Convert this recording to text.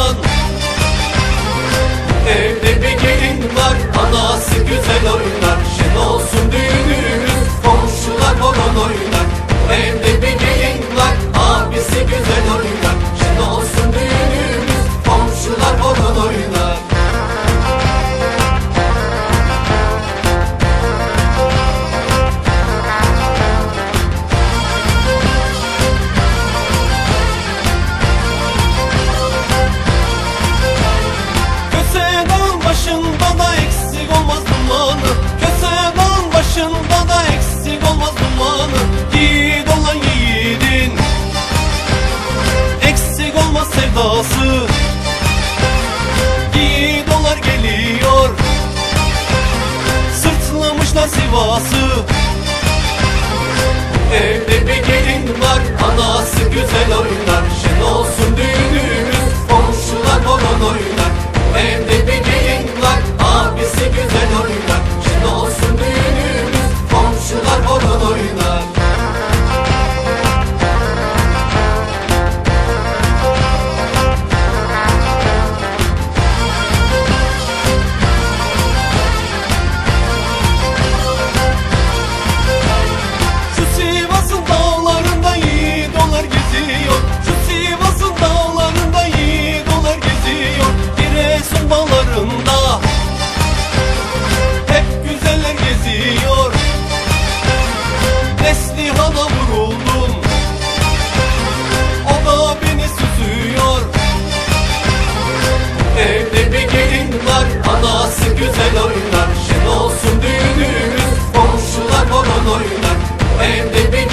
Aman sevdası İyi dolar geliyor. Sırtlamışlar Sivas'ı. Evde bir gelin var anası yollarında Hep güzeller geziyor. Neslihan'a vuruldum O da beni süzüyor. Evde bir gelin var Anası güzel oynar. Şen olsun düğünümüz Komşular horon oynar. Evde bir